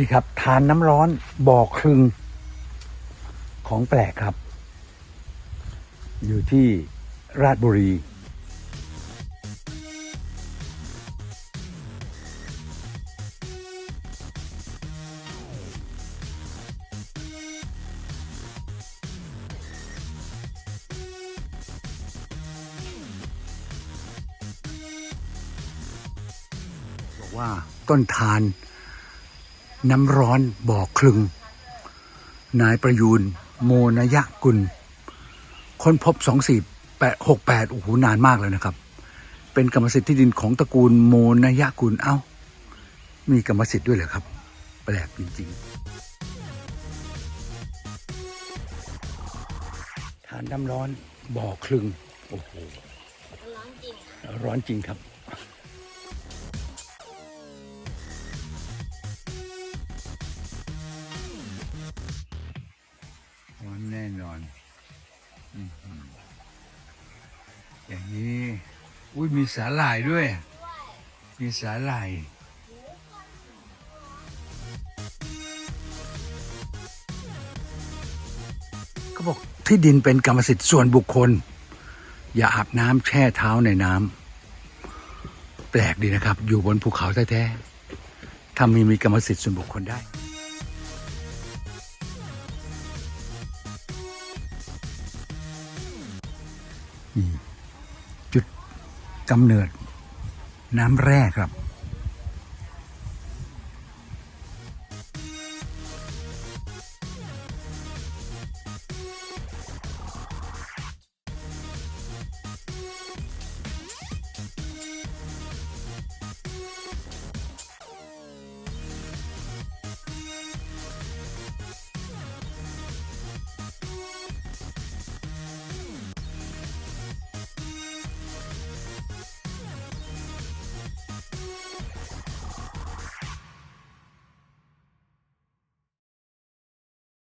นี่ครับทานน้ำร้อนบ่อคลึง ของแปลกครับ อยู่ที่ราชบุรี บอกว่าต้นทาน น้ำร้อนบ่อคลึง นายประยูน โมนยะกุล ค้นพบ 2468โอ้โหนานมากเลยนะครับ เป็นกรรมสิทธิ์ที่ดินของตระกูลโมนยะกุล เอ้า มีกรรมสิทธิ์ด้วยเหรอครับ แปลกจริงๆทานน้ำร้อนบ่อคลึง โอ้โห ร้อนจริง ร้อนจริงครับ อย่างนี้ อุ้ยมีสาหร่ายด้วย มีสาหร่ายเขาบอกที่ดินเป็นกรรมสิทธิ์ส่วนบุคคล อย่าอาบน้ำแช่เท้าในน้ำแปลกดีนะครับ อยู่บนภูเขาแท้ๆทำมีมีกรรมสิทธิ์ส่วนบุคคลได้ กำเนิดน้ำแร่ครับ